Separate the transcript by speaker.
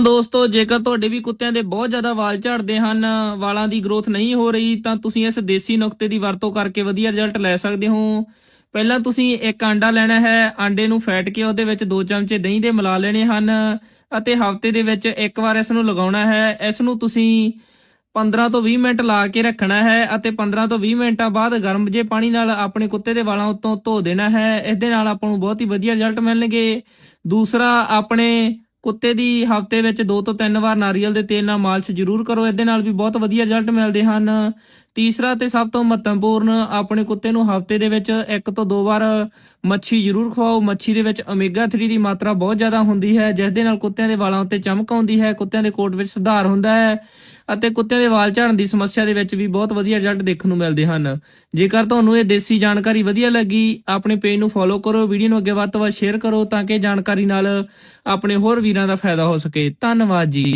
Speaker 1: ਦੋਸਤੋ, ਜੇਕਰ ਤੁਹਾਡੇ ਵੀ ਕੁੱਤਿਆਂ ਦੇ ਬਹੁਤ ਜ਼ਿਆਦਾ ਵਾਲ ਝੜਦੇ ਹਨ, ਵਾਲਾਂ ਦੀ ਗਰੋਥ ਨਹੀਂ ਹੋ ਰਹੀ, ਤਾਂ ਤੁਸੀਂ ਇਸ ਦੇਸੀ ਨੁਕਤੇ ਦੀ ਵਰਤੋਂ ਕਰਕੇ ਵਧੀਆ ਰਿਜ਼ਲਟ ਲੈ ਸਕਦੇ ਹੋ। ਪਹਿਲਾਂ ਤੁਸੀਂ ਇੱਕ ਆਂਡਾ ਲੈਣਾ ਹੈ, ਆਂਡੇ ਨੂੰ ਫੈਟ ਕੇ ਉਹਦੇ ਵਿੱਚ 2 ਚਮਚੇ ਦਹੀਂ ਦੇ ਮਿਲਾ ਲੈਣੇ ਹਨ ਅਤੇ ਹਫ਼ਤੇ ਦੇ ਵਿੱਚ ਇੱਕ ਵਾਰ ਇਸ ਨੂੰ ਲਗਾਉਣਾ ਹੈ। ਇਸ ਨੂੰ ਤੁਸੀਂ 15 ਤੋਂ 20 ਮਿੰਟ ਲਾ ਕੇ ਰੱਖਣਾ ਹੈ ਅਤੇ 15 ਤੋਂ 20 ਮਿੰਟਾਂ ਬਾਅਦ ਗਰਮ ਜੇ ਪਾਣੀ ਨਾਲ ਆਪਣੇ ਕੁੱਤੇ ਦੇ ਵਾਲਾਂ ਉੱਤੋਂ ਧੋ ਦੇਣਾ ਹੈ। ਇਸ ਦੇ ਨਾਲ ਆਪਾਂ ਨੂੰ ਬਹੁਤ ਹੀ ਵਧੀਆ ਰਿਜ਼ਲਟ ਮਿਲਣਗੇ। ਦੂਸਰਾ, ਆਪਣੇ ਕੁੱਤੇ ਦੀ ਹਫ਼ਤੇ ਵਿੱਚ 2 ਤੋਂ 3 ਵਾਰ ਨਾਰੀਅਲ ਦੇ ਤੇਲ ਨਾਲ ਮਾਲਿਸ਼ ਜ਼ਰੂਰ ਕਰੋ। ਇਹਦੇ ਨਾਲ ਵੀ ਬਹੁਤ ਵਧੀਆ ਰਿਜ਼ਲਟ ਮਿਲਦੇ ਹਨ। ਤੀਸਰਾ ਤੇ ਸਭ ਤੋਂ ਮਹੱਤਵਪੂਰਨ ਆਪਣੇ ਕੁੱਤੇ ਨੂੰ ਹਫ਼ਤੇ ਦੇ ਵਿੱਚ ਇੱਕ ਤੋਂ ਦੋ ਵਾਰ ਮੱਛੀ ਜ਼ਰੂਰ ਖਵਾਓ। ਮੱਛੀ ਦੇ ਵਿੱਚ ਓਮੇਗਾ 3 ਦੀ ਮਾਤਰਾ ਬਹੁਤ ਜ਼ਿਆਦਾ ਹੁੰਦੀ ਹੈ, ਜਿਸ ਦੇ ਨਾਲ ਕੁੱਤਿਆਂ ਦੇ ਵਾਲਾਂ ਉੱਤੇ ਚਮਕ ਆਉਂਦੀ ਹੈ, ਕੁੱਤਿਆਂ ਦੇ ਕੋਟ ਵਿੱਚ ਸੁਧਾਰ ਹੁੰਦਾ ਹੈ ਅਤੇ ਕੁੱਤਿਆਂ ਦੇ ਵਾਲ ਝੜਨ ਦੀ ਸਮੱਸਿਆ ਦੇ ਵਿੱਚ ਵੀ ਬਹੁਤ ਵਧੀਆ ਰਿਜ਼ਲਟ ਦੇਖਣ ਨੂੰ ਮਿਲਦੇ ਹਨ। ਜੇਕਰ ਤੁਹਾਨੂੰ ਇਹ ਦੇਸੀ ਜਾਣਕਾਰੀ ਵਧੀਆ ਲੱਗੀ, ਆਪਣੇ ਪੇਜ ਨੂੰ ਫੋਲੋ ਕਰੋ ਵੀਡੀਓ ਨੂੰ ਅੱਗੇ ਵੱਧ ਤੋਂ ਵੱਧ ਸ਼ੇਅਰ ਕਰੋ ਤਾਂ ਕਿ ਜਾਣਕਾਰੀ ਨਾਲ ਆਪਣੇ ਹੋਰ ਵੀਰਾਂ ਦਾ ਫਾਇਦਾ ਹੋ ਸਕੇ। ਧੰਨਵਾਦ ਜੀ।